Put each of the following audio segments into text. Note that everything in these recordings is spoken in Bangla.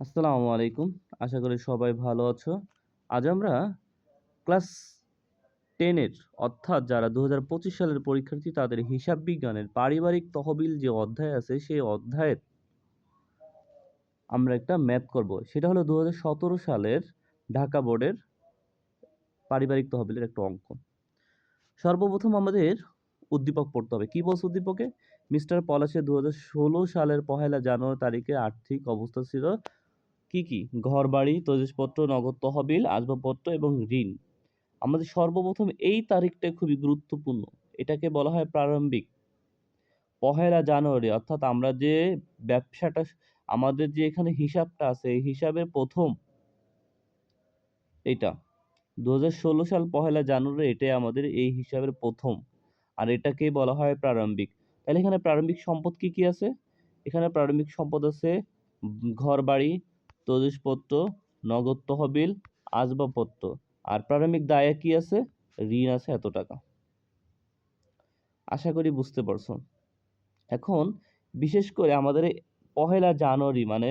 আসসালামু আলাইকুম। আশা করি সবাই ভালো আছো। আজ আমরা ক্লাস টেনের অর্থাৎ যারা দু সালের পরীক্ষার্থী, তাদের হিসাব বিজ্ঞানের পারিবারিক তহবিল যে অধ্যায় আছে, সেই অধ্যায়ের আমরা একটা ম্যাথ করব। সেটা হলো দু সালের ঢাকা বোর্ডের পারিবারিক তহবিলের একটা অঙ্ক। সর্বপ্রথম আমাদের উদ্দীপক পড়তে হবে। কি বলছে উদ্দীপকে? মিস্টার পলাশের দু হাজার ষোলো সালের পহেলা জানুয়ারি তারিখে আর্থিক অবস্থা ছিল কি কি? ঘর বাড়ি তৈজসপত্র, নগদ তহবিল, আসবাবপত্র এবং ঋণ। আমাদের সর্বপ্রথম এই তারিখটা খুবই গুরুত্বপূর্ণ। এটাকে বলা হয় প্রারম্ভিক। পহেলা জানুয়ারি, অর্থাৎ আমরা যে ব্যবসাটা, আমাদের যে এখানে হিসাবটা আছে, এই হিসাবের প্রথম এটা। দু হাজার ষোলো সাল পহেলা জানুয়ারি, এটাই আমাদের এই হিসাবের প্রথম। আর এটাকে বলা হয় প্রারম্ভিক। তাহলে এখানে প্রারম্ভিক সম্পদ কি কি আছে? এখানে প্রারম্ভিক সম্পদ আছে ঘর বাড়ি তৈজসপত্র নগদ তহবিল, আসবাবপত্র। আর প্রারম্ভিক দায়ে কি আছে? ঋণ আছে এত টাকা। আশা করি বুঝতে পারছ। এখন বিশেষ করে আমাদের পহেলা জানুয়ারি মানে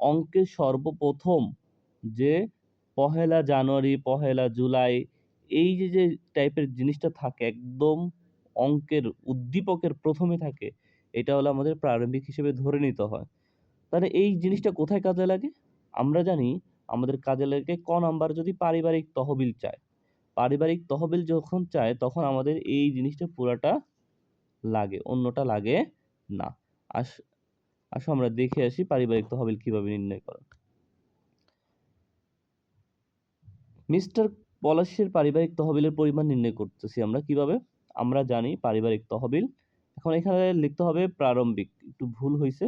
অঙ্কের সর্বপ্রথম যে পহেলা জানুয়ারি, পহেলা জুলাই, এই যে যে টাইপের জিনিসটা থাকে, একদম অঙ্কের উদ্দীপকের প্রথমে থাকে, এটা হলো আমাদের প্রারম্ভিক হিসেবে ধরে নিতে হয়। তাহলে এই জিনিসটা কোথায় কাজে লাগে? আমরা জানি আমাদের কাজে লাগে ক নাম্বার যদি পারিবারিক তহবিল চায়। পারিবারিক তহবিল যখন চায়, তখন আমাদের এই জিনিসটা পুরাটা লাগে, অন্যটা লাগে না। আস, আসো আমরা দেখে আসি পারিবারিক তহবিল কীভাবে নির্ণয় করে। মিস্টার পলাশের পারিবারিক তহবিলের পরিমাণ নির্ণয় করতেছি আমরা কীভাবে? আমরা জানি পারিবারিক তহবিল, এখন এখানে লিখতে হবে প্রারম্ভিক, একটু ভুল হয়েছে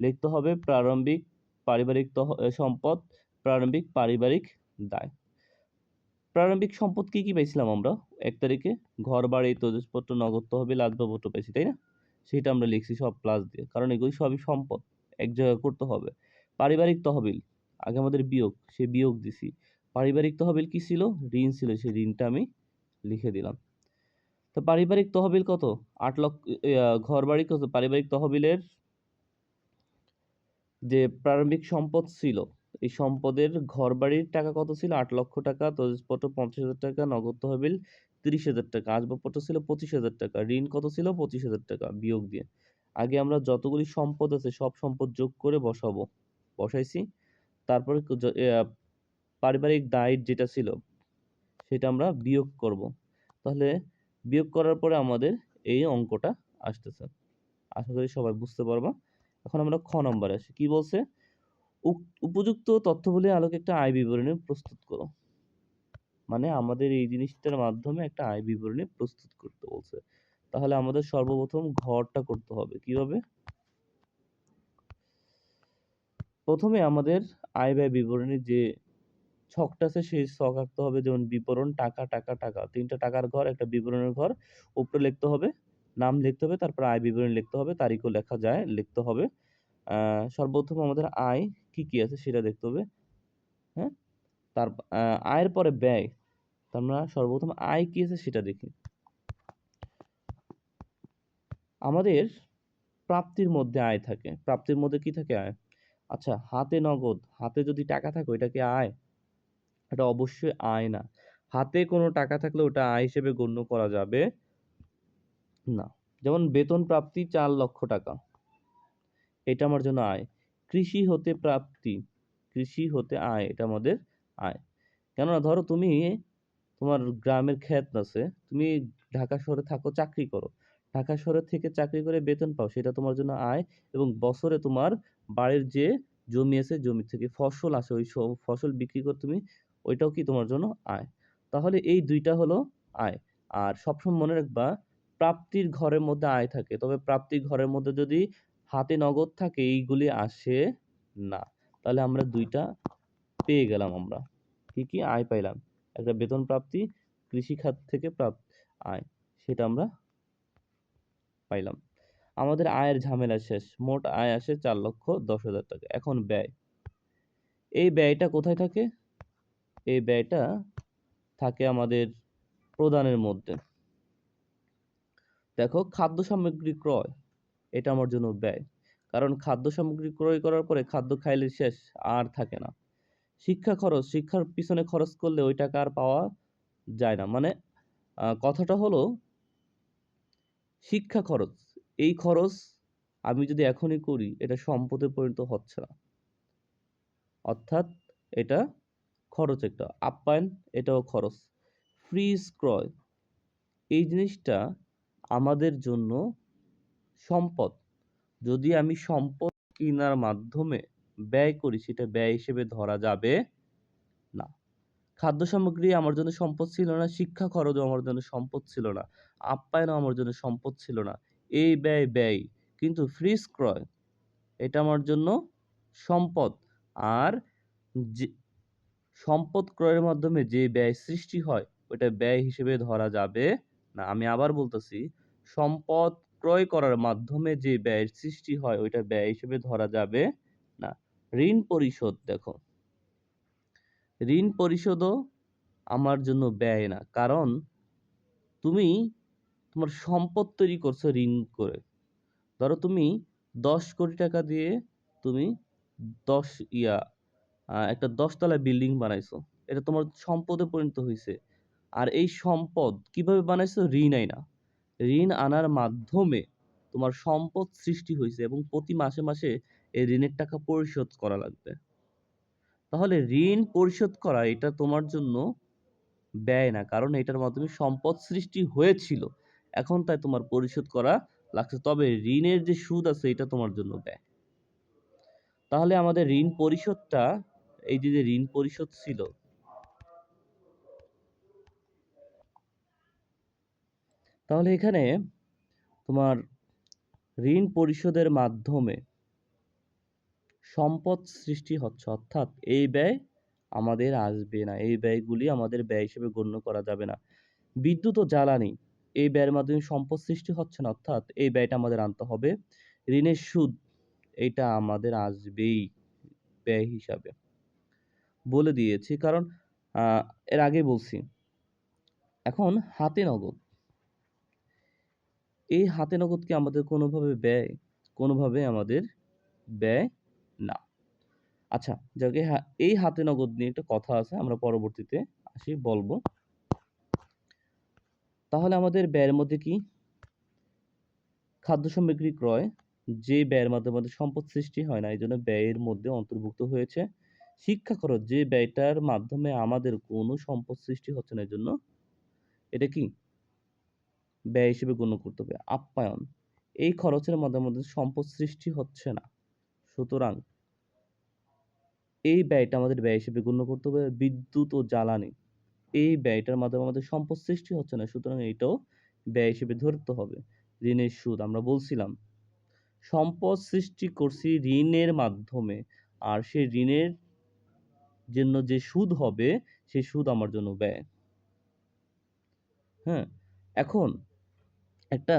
লিখতে হবে প্রারম্ভিক পারিবারিক সম্পদ, প্রারম্ভিক পারিবারিক দায়। প্রারম্ভিক সম্পদ কি কি পাইছিলাম আমরা? এক তারিখে ঘর বাড়ি তৈজসপত্র নগদ তহবিল, আসবাবপত্র পাইছি তাই না? সেটা আমরা লিখছি সব প্লাস দিয়ে, কারণ এগুলি সবই সম্পদ, এক জায়গায় করতে হবে। পারিবারিক তহবিল, আগে আমাদের বিয়োগ, সে বিয়োগ দিছি। পারিবারিক তহবিল কি ছিল? ঋণ ছিল, সেই ঋণটা আমি লিখে দিলাম। তো পারিবারিক তহবিল কত? আট লক্ষ ঘর বাড়ি কত? পারিবারিক তহবিলের যে প্রারম্ভিক সম্পদ ছিল, এই সম্পদের ঘর বাড়ির টাকা কত ছিল? আট লক্ষ টাকা তৈজসপত্র পঞ্চাশ হাজার টাকা, নগদ তহবিল তিরিশ হাজার টাকা, আসবাবপত্র ছিল পঁচিশ হাজার টাকা, ঋণ কত ছিল? পঁচিশ হাজার টাকা বিয়োগ দিয়ে। আগে আমরা যতগুলি সম্পদ আছে, সব সম্পদ যোগ করে বসাবো। বসাইছি। তারপরে পারিবারিক দায় যেটা ছিল, সেটা আমরা বিয়োগ করব। তাহলে বিয়োগ করার পরে আমাদের এই অঙ্কটা আসতেছে। আশা করি সবাই বুঝতে পারবা। এখন আমরা খ নম্বরে আসি। কি বলছে? উপযুক্ত তথ্যবলী আলোকে একটা আয় বিবরণী প্রস্তুত করো। মানে আমাদের এই জিনিসটার মাধ্যমে একটা আয় বিবরণী প্রস্তুত করতে বলছে। তাহলে আমাদের সর্বপ্রথম ঘরটা করতে হবে। কীভাবে? প্রথমে আমাদের আয় ব্যয় বিবরণীর যে ছকটা আছে, সেই ছক আঁকতে হবে। যেমন বিবরণ, টাকা টাকা টাকা। তিনটা টাকার ঘর, একটা বিবরণের ঘর। উপরে লিখতে হবে নাম লিখতে হবে, তারপর আয় বিবরণী লিখতে হবে, তারিখও লেখা যায়, লিখতে হবে। সর্বপ্রথম আমাদের আয় কি কি আছে সেটা দেখতে হবে। হ্যাঁ? তার আয়ের পরে ব্যয় আমরা সর্বপ্রথম আয় কি আছে সেটা দেখি। আমাদের প্রাপ্তির মধ্যে আয় থাকে। প্রাপ্তির মধ্যে কি থাকে আয়? আচ্ছা হাতে নগদ, হাতে যদি টাকা থাকে ওইটা কি আয়? এটা অবশ্যই আয় না। হাতে কোনো টাকা থাকলে ওটা আয় হিসেবে গণ্য করা যাবে। না। যেমন বেতন প্রাপ্তি চার লক্ষ টাকা। এটা আমার জন্য আয়। কৃষি হতে প্রাপ্তি। কৃষি হতে আয়, এটা আমাদের আয়। কেননা ধরো তুমি তোমার গ্রামের ক্ষেত আছে, তুমি ঢাকা শহরে থাকো, চাকরি করো। ঢাকা শহরে থেকে চাকরি করে বেতন পাও, সেটা তোমার জন্য আয় এবং বছরে তোমার বাড়ির যে জমি আছে, জমি থেকে ফসল আসে, ওই সব ফসল বিক্রি করে তুমি ওইটাও কি তোমার জন্য আয়। তাহলে এই দুইটা হলো আয়। আর সবসময় মনে রাখবা প্রাপ্তির ঘরের মধ্যে আয় থাকে। তবে প্রাপ্তির ঘরের মধ্যে যদি হাতে নগদ থাকে, এইগুলি আসে না। তাহলে আমরা দুইটা পেয়ে গেলাম আমরা। কি কি? আয় পাইলাম। একটা বেতন প্রাপ্তি কৃষি খাত থেকে প্রাপ্ত আয়, সেটা আমরা পাইলাম। আমাদের আয়ের ঝামেলা শেষ। মোট আয় আসে চার লক্ষ দশ হাজার টাকা। এখন ব্যয়। এই ব্যয়টা কোথায় থাকে? এই ব্যয়টা থাকে আমাদের প্রদানের মধ্যে। দেখো খাদ্য সামগ্রী ক্রয়, এটা আমার জন্য ব্যয়। কারণ খাদ্য সামগ্রী ক্রয় করার পরে খাদ্য খাইলে শেষ, আর থাকে না। শিক্ষা খরচ, শিক্ষার পিছনে খরচ করলে ওই টাকা আর পাওয়া যায় না। মানে কথাটা হলো, শিক্ষা খরচ, এই খরচ আমি যদি এখনই করি, এটা সম্পদে পরিণত হচ্ছে না। অর্থাৎ, এটা খরচ একটা, আপ্যায়ন, এটাও খরচ। ফ্রিজ ক্রয়, এই জিনিসটা আমাদের জন্য সম্পদ। যদি আমি সম্পদ কেনার মাধ্যমে ব্যয় করি, সেটা ব্যয় হিসেবে ধরা যাবে না। খাদ্য সামগ্রী আমার জন্য সম্পদ ছিল না, শিক্ষা খরচও আমার জন্য সম্পদ ছিল না, আপ্যায়নও আমার জন্য সম্পদ ছিল না। এই ব্যয় ব্যয়, কিন্তু ফ্রিজ ক্রয়, এটা আমার জন্য সম্পদ। আর যে, সম্পদ ক্রয়ের মাধ্যমে যে ব্যয় সৃষ্টি হয়, ওটা ব্যয় হিসেবে ধরা যাবে না, আমি আবার বলতেছি, সম্পদ ক্রয় করার মাধ্যমে যে ব্যয়ের সৃষ্টি হয়, ওইটা ব্যয় হিসেবে ধরা যাবে না। ঋণ পরিশোধ, দেখো। ঋণ পরিশোধও আমার জন্য ব্যয় না, কারণ তুমি তোমার সম্পদ তৈরি করছ ঋণ করে। ধরো তুমি দশ কোটি টাকা দিয়ে তুমি দশ ইয়া একটা দশতলা বিল্ডিং বানাইছো। এটা তোমার সম্পদে পরিণত হয়েছে আর এই সম্পদ কীভাবে বানাইছো? ঋণ আইনা। ঋণ আনার মাধ্যমে তোমার সম্পদ সৃষ্টি হয়েছে এবং প্রতি মাসে মাসে এই ঋণের টাকা পরিশোধ করা লাগবে। তাহলে ঋণ পরিশোধ করা এটা তোমার জন্য ব্যয় না, কারণ এটার মাধ্যমে সম্পদ সৃষ্টি হয়েছিল। এখন তাই তোমার পরিশোধ করা লাগছে, তবে ঋণের যে সুদ আছে এটা তোমার জন্য ব্যয়। তাহলে আমাদের ঋণ পরিশোধটা, এই যে যে ঋণ পরিশোধ ছিল তাহলে এখানে তোমার ঋণ পরিশোধের মাধ্যমে সম্পদ সৃষ্টি হচ্ছে। অর্থাৎ এই ব্যয় আমাদের আসবে না। এই ব্যয়গুলি আমাদের ব্যয় হিসেবে গণ্য করা যাবে না। বিদ্যুৎ ও জ্বালানি, এই ব্যয়ের মাধ্যমে সম্পদ সৃষ্টি হচ্ছে না। অর্থাৎ এই ব্যয়টা আমাদের আনতে হবে। ঋণের সুদ, এটা আমাদের আসবেই ব্যয় হিসাবে। বলে দিয়েছি, কারণ এর আগে বলছি। এখন হাতে নগদ। এই হাতে নগদ কি আমাদের কোনোভাবে ব্যয়, কোনোভাবে আমাদের ব্যয় না। আচ্ছা যাকে, এই হাতে নগদ নিয়ে একটা কথা আছে, আমরা পরবর্তীতে আসি, বলব। তাহলে আমাদের ব্যয়ের মধ্যে কি? খাদ্য সামগ্রী ক্রয়, যে ব্যয়ের মাধ্যমে সম্পদ সৃষ্টি হয় না, এই জন্য ব্যয়ের মধ্যে অন্তর্ভুক্ত হয়েছে। শিক্ষা খরচ, যে ব্যয়টার মাধ্যমে আমাদের কোনো সম্পদ সৃষ্টি হচ্ছে না, এই জন্য এটা কি? ব্যয় হিসেবে গণ্য করতে হবে। আপ্যায়ন, এই খরচের মাধ্যমে আমাদের সম্পদ সৃষ্টি হচ্ছে না। সুতরাং এই ব্যয়টা আমাদের ব্যয় হিসেবে গণ্য করতে হবে। বিদ্যুৎ ও জ্বালানি, এই ব্যয়টার মাধ্যমে আমাদের সম্পদ সৃষ্টি হচ্ছে না, সুতরাং এইটাও ব্যয় হিসেবে ধরতে হবে। ঋণের সুদ, আমরা বলছিলাম। সম্পদ সৃষ্টি করছি ঋণের মাধ্যমে, আর সেই ঋণের জন্য যে সুদ হবে, সেই সুদ আমার জন্য ব্যয়। হ্যাঁ এখন একটা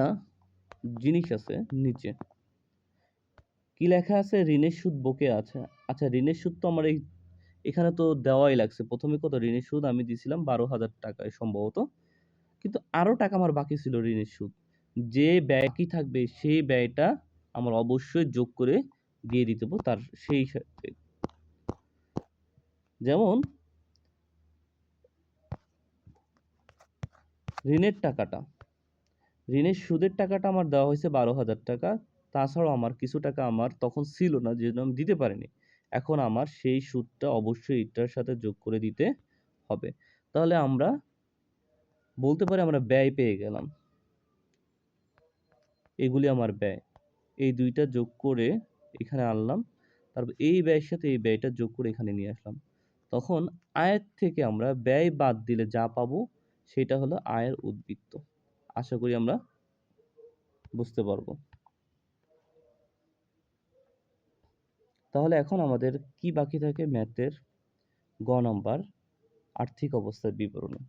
জিনিস আছে নিচে। কি লেখা আছে? ঋণের সুদ বকে আছে। আচ্ছা ঋণের সুদ তো আমার এই, এখানে তো দেওয়াই লাগছে। প্রথমে কত? ঋণের সুদ আমি দিয়েছিলাম বারো হাজার টাকায় সম্ভবত। কিন্তু আরও টাকা আমার বাকি ছিল ঋণের সুদ। যে ব্যয় কি থাকবে সেই ব্যয়টা আমার অবশ্যই যোগ করে দিয়ে দিতে হবে তার সেই সাথে। যেমন, ঋণের টাকাটা। ঋণের সুদের টাকাটা আমার দেওয়া হয়েছে বারো হাজার টাকা। তাছাড়াও আমার কিছু টাকা আমার তখন ছিল না যে আমি দিতে পারিনি। এখন আমার সেই সুদটা অবশ্যই এটার সাথে যোগ করে দিতে হবে। তাহলে আমরা বলতে পারি আমরা ব্যয় পেয়ে গেলাম। এগুলি আমার ব্যয়। এই দুইটা যোগ করে এখানে আনলাম। তারপর এই ব্যয়ের সাথে এই ব্যয়টা যোগ করে এখানে নিয়ে আসলাম। তখন আয়ের থেকে আমরা ব্যয় বাদ দিলে যা পাবো সেটা হলো আয়ের উদ্বৃত্ত। আশা করি আমরা বুঝতে পারব। তাহলে এখন আমাদের কি বাকি থাকে ম্যাথের? গ নাম্বার, আর্থিক অবস্থার বিবরণী।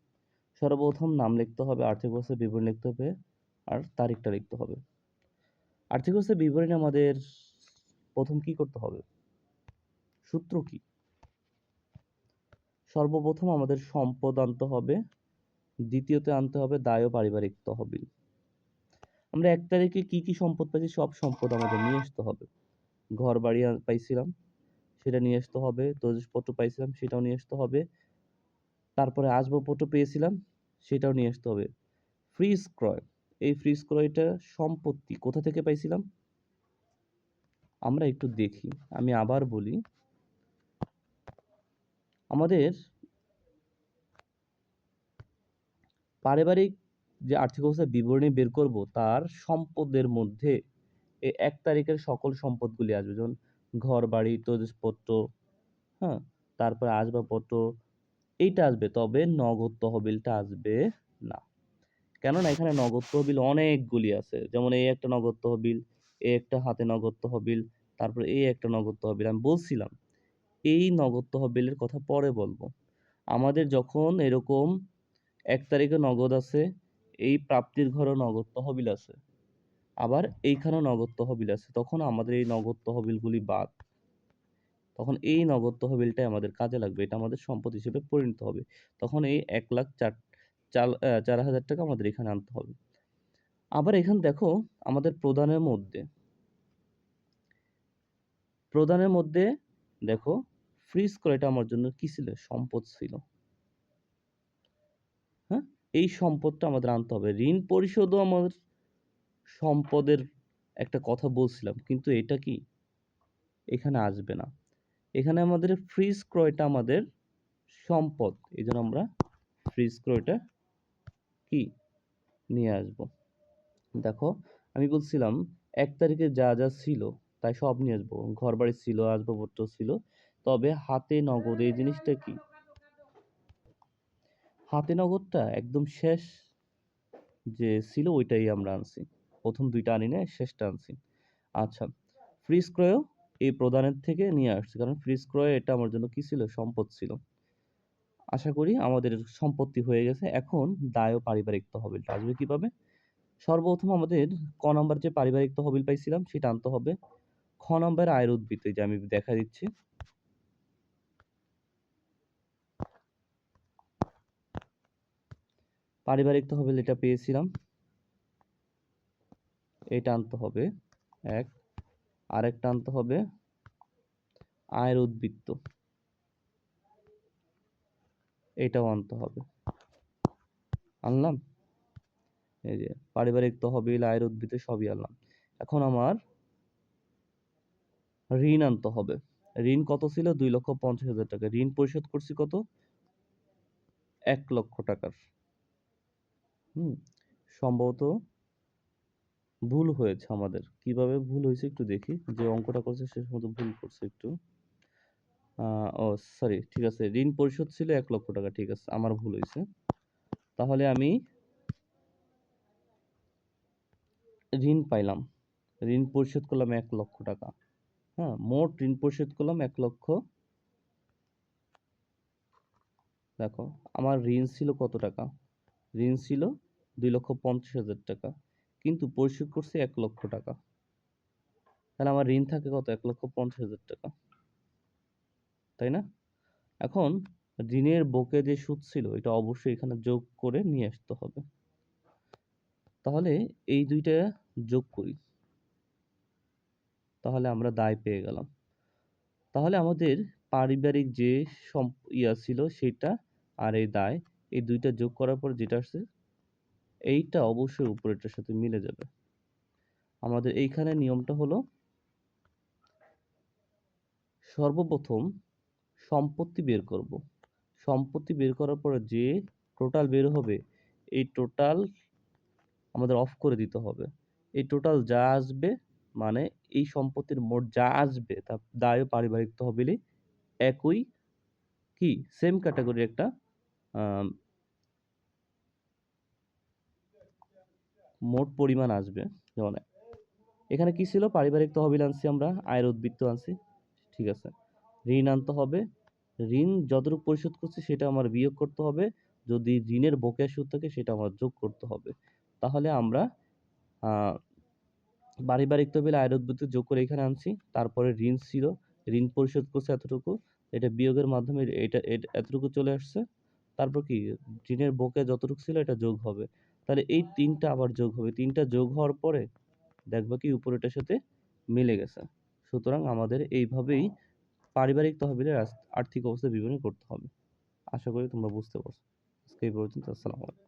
সর্বপ্রথম নাম লিখতে হবে, আর্থিক অবস্থার বিবরণী লিখতে হবে, আর তারিখটা লিখতে হবে। আর্থিক অবস্থার বিবরণী আমাদের প্রথম কি করতে হবে? সূত্র কি? সর্বপ্রথম আমাদের সম্পদ আনতে হবে দ্বিতীয়তে আনতে হবে দায় ও পারিবারিক তহবিল। আমরা এক তারিখে কি কি সম্পদ পাইছি সব সম্পদ আমাদের নিয়ে আসতে হবে। ঘর বাড়ি পাইছিলাম, সেটা নিয়ে আসতে হবে তৈজসপত্র পাইছিলাম, সেটাও নিয়ে আসতে হবে। তারপরে আসবাবপত্র পেয়েছিলাম, সেটাও নিয়ে আসতে হবে। ফ্রিজ ক্রয়, এই ফ্রিজ ক্রয়টা সম্পত্তি কোথা থেকে পাইছিলাম? আমরা একটু দেখি, আমি আবার বলি। আমাদের পারিবারিক যে আর্থিক অবস্থার বিবরণী বের করব, তার সম্পদের মধ্যে এই এক তারিখের সকল সম্পদগুলি আসবে। যেমন ঘর বাড়ি তৈজসপত্র হ্যাঁ তারপরে আসবাবপত্র, এইটা আসবে। তবে নগদ তহবিলটা আসবে না। কেননা এখানে নগদ তহবিল অনেকগুলি আছে। যেমন এই একটা নগদ তহবিল এই একটা হাতে নগদ তহবিল, তারপরে এই একটা নগদ তহবিল। আমি বলছিলাম, এই নগদ তহবিলের কথা পরে বলব। আমাদের যখন এরকম এক তারিখে নগদ আছে, এই প্রাপ্তির ঘরও নগদ তহবিল আছে। আবার এইখানেও নগদ তহবিল আছে। তখন আমাদের এই নগদ তহবিলগুলি বাদ। তখন এই নগদ তহবিলটাই আমাদের কাজে লাগবে। এটা আমাদের সম্পদ হিসেবে পরিণত হবে। তখন এই এক লাখ চার চার চার হাজার টাকা আমাদের এখানে আনতে হবে। আবার এখানে দেখো, আমাদের প্রদানের মধ্যে। প্রদানের মধ্যে দেখো ফ্রিজ ক্রয়টা আমার জন্য কি ছিল? সম্পদ ছিল। এই সম্পদটা আমাদের আনতে হবে। ঋণ পরিশোধও আমাদের সম্পদের একটা কথা বলছিলাম, কিন্তু এটা কি? এখানে আসবে না। এখানে আমাদের ফ্রিজ ক্রয়টা আমাদের সম্পদ, এই জন্য আমরা ফ্রিজ ক্রয়টা কি নিয়ে আসব। দেখো, আমি বলছিলাম এক তারিখে যা যা ছিল তাই সব নিয়ে আসব। ঘর বাড়ি ছিল, আসবাবপত্র ছিল, তবে হাতে নগদ, এই জিনিসটা কি? হাতে একদম শেষ যে ছিল ওইটাই আমরা আনছি। প্রথম দুইটা আনি না শেষটা আনছি। আচ্ছা ফ্রিজ ক্রয়ও এই প্রদানের থেকে নিয়ে আসছি, কারণ ফ্রিজ ক্রয় এটা আমার জন্য কি ছিল? সম্পদ ছিল। আশা করি আমাদের সম্পত্তি হয়ে গেছে। এখন দায় ও পারিবারিক তহবিলটা আসবে কীভাবে? সর্বপ্রথম আমাদের ক নাম্বার যে পারিবারিক তহবিল পাইছিলাম, সেটা আনতে হবে। খ নাম্বার আয়ের উদ্বৃত্ত যে আমি দেখা দিচ্ছি। পারিবারিক তহবিল এটা পেয়েছিলাম। এটা আনতে হবে। এক। আরেকটা আনতে হবে। আয়ের উদ্বৃত্ত। এটাও আনতে হবে। আনলাম? এই যে, পারিবারিক তহবিল, আয়ের উদ্বৃত্ত সবই আনলাম। এখন আমার ঋণ আনতে হবে। ঋণ কত ছিল? দুই লক্ষ পঞ্চাশ হাজার টাকা। ঋণ পরিশোধ করছি কত? এক লক্ষ টাকার। হুম, সম্ভবত ভুল হয়েছে আমাদের। কীভাবে ভুল হয়েছে একটু দেখি, যে অঙ্কটা করছে সে সম্ভবত ভুল করছে একটু। ও সরি ঠিক আছে, ঋণ পরিশোধ ছিল এক লক্ষ টাকা, ঠিক আছে, আমার ভুল হয়েছে। তাহলে আমি ঋণ পাইলাম। ঋণ পরিশোধ করলাম এক লক্ষ টাকা। হ্যাঁ মোট ঋণ পরিশোধ করলাম এক লক্ষ। দেখো, আমার ঋণ ছিল কত টাকা? ঋণ ছিল দুই লক্ষ পঞ্চাশ হাজার টাকা, কিন্তু পরিশোধ করছি এক লক্ষ টাকা। তাহলে আমার ঋণ থাকে কত? এক লক্ষ পঞ্চাশ হাজার টাকা। তাই না? এখন ঋণের বকে যে সুদ ছিল, এটা অবশ্যই এখানে যোগ করে নিয়ে আসতে হবে। তাহলে এই দুইটা যোগ করি। তাহলে আমরা দায় পেয়ে গেলাম। তাহলে আমাদের পারিবারিক যে ইয়া ছিল, সেটা আর এই দায়, এই দুইটা যোগ করার পর যেটা আসছে এইটা অবশ্যই উপরেরটার সাথে মিলে যাবে। আমাদের এইখানে নিয়মটা হলো, সর্বপ্রথম সম্পত্তি বের করব। সম্পত্তি বের করার পরে যে টোটাল বের হবে, এই টোটাল আমাদের অফ করে দিতে হবে। এই টোটাল যা আসবে মানে এই সম্পত্তির মোট যা আসবে, তা দায় পারিবারিক তহবিলে একই কি? সেম ক্যাটাগরির একটা মোট পরিমাণ আসবে, যেমন এখানে কি ছিল? পারিবারিক তহবিল আনছি আমরা, আয়ের উদ্বৃত্ত আনছি, ঠিক আছে। ঋণ আনতে হবে, ঋণ যতটুকু পরিশোধ করছি সেটা আমার বিয়োগ করতে হবে, যদি ঋণের বকেয়া সুদ থাকে সেটা আমার যোগ করতে হবে। তাহলে আমরা পারিবারিক তহবিল আয়ের উদ্বৃত্ত যোগ করে এখানে আনছি, তারপরে ঋণ ছিল, ঋণ পরিশোধ করছে এতটুকু, এটা বিয়োগের মাধ্যমে এটা, এতটুকু চলে আসছে, তারপর কি? ঋণের বকেয়া যতটুকু ছিল এটা যোগ হবে। তাহলে এই তিনটা আবার যোগ হবে। তিনটা যোগ হওয়ার পরে দেখবা কি উপরেটার সাথে মিলে গেছে। সুতরাং আমাদের এইভাবেই পারিবারিক তহবিলের আর্থিক অবস্থা বিবরণী করতে হবে। আশা করি তোমরা বুঝতে পারছ। আজকে এই পর্যন্ত। আসসালামু আলাইকুম।